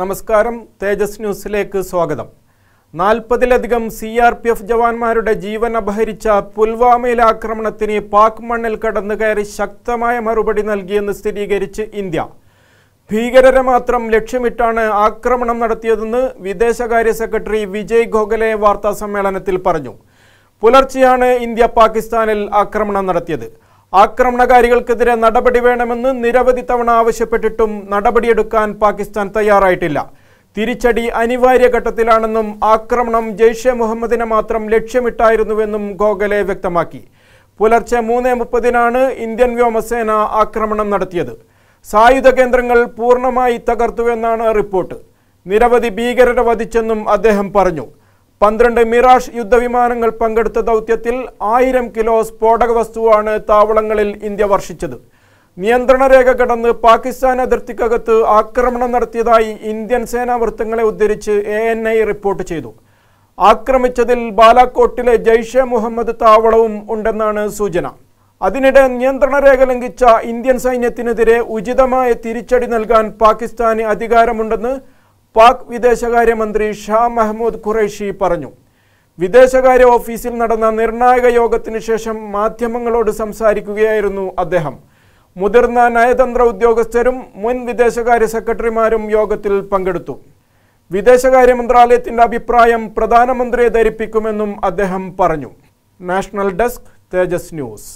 നമസ്കാരം. തേജസ് ന്യൂസിലേക്ക് സ്വാഗതം. നാൽപ്പതിലധികം സി ആർ പി എഫ് ജവാന്മാരുടെ ജീവൻ അപഹരിച്ച പുൽവാമയിലെ ആക്രമണത്തിന് പാക് മണ്ണിൽ കടന്നു കയറി ശക്തമായ മറുപടി നൽകിയെന്ന് സ്ഥിരീകരിച്ച് ഇന്ത്യ. ഭീകരരെ മാത്രം ലക്ഷ്യമിട്ടാണ് ആക്രമണം നടത്തിയതെന്ന് വിദേശകാര്യ സെക്രട്ടറി വിജയ് ഗോഖലെ വാർത്താ സമ്മേളനത്തിൽ പറഞ്ഞു. പുലർച്ചെയാണ് ഇന്ത്യ പാകിസ്ഥാനിൽ ആക്രമണം നടത്തിയത്. ആക്രമണകാരികൾക്കെതിരെ നടപടി വേണമെന്ന് നിരവധി തവണ ആവശ്യപ്പെട്ടിട്ടും നടപടിയെടുക്കാൻ പാകിസ്ഥാൻ തയ്യാറായിട്ടില്ല. തിരിച്ചടി അനിവാര്യ ഘട്ടത്തിലാണെന്നും ആക്രമണം ജെയ്ഷെ മുഹമ്മദിനെ മാത്രം ലക്ഷ്യമിട്ടായിരുന്നുവെന്നും ഗോഖലെ വ്യക്തമാക്കി. പുലർച്ചെ മൂന്ന് മുപ്പതിനാണ് ഇന്ത്യൻ വ്യോമസേന ആക്രമണം നടത്തിയത്. സായുധ കേന്ദ്രങ്ങൾ പൂർണമായി തകർത്തുവെന്നാണ് റിപ്പോർട്ട്. നിരവധി ഭീകരരെ വധിച്ചെന്നും അദ്ദേഹം പറഞ്ഞു. പന്ത്രണ്ട് മിറാഷ് യുദ്ധവിമാനങ്ങൾ പങ്കെടുത്ത ദൗത്യത്തിൽ ആയിരം കിലോ സ്ഫോടക വസ്തുവാണ് താവളങ്ങളിൽ ഇന്ത്യ വർഷിച്ചത്. നിയന്ത്രണ രേഖ കടന്ന് പാകിസ്ഥാൻ അതിർത്തിക്കകത്ത് ആക്രമണം നടത്തിയതായി ഇന്ത്യൻ സേനാ വൃത്തങ്ങളെ ഉദ്ധരിച്ച് എ എൻ ഐ റിപ്പോർട്ട് ചെയ്തു. ആക്രമിച്ചതിൽ ബാലാക്കോട്ടിലെ ജയ്ഷെ മുഹമ്മദ് താവളവും ഉണ്ടെന്നാണ് സൂചന. അതിനിടെ നിയന്ത്രണ രേഖ ലംഘിച്ച ഇന്ത്യൻ സൈന്യത്തിനെതിരെ ഉചിതമായ തിരിച്ചടി നൽകാൻ പാകിസ്ഥാന് അധികാരമുണ്ടെന്ന് പാക് വിദേശകാര്യമന്ത്രി ഷാ മെഹ്മൂദ് ഖുറൈഷി പറഞ്ഞു. വിദേശകാര്യ ഓഫീസിൽ നടന്ന നിർണായക യോഗത്തിന് ശേഷം മാധ്യമങ്ങളോട് സംസാരിക്കുകയായിരുന്നു അദ്ദേഹം. മുതിർന്ന നയതന്ത്ര ഉദ്യോഗസ്ഥരും മുൻ വിദേശകാര്യ സെക്രട്ടറിമാരും യോഗത്തിൽ പങ്കെടുത്തു. വിദേശകാര്യ മന്ത്രാലയത്തിന്റെ അഭിപ്രായം പ്രധാനമന്ത്രിയെ ധരിപ്പിക്കുമെന്നും അദ്ദേഹം പറഞ്ഞു. National desk Tejas news.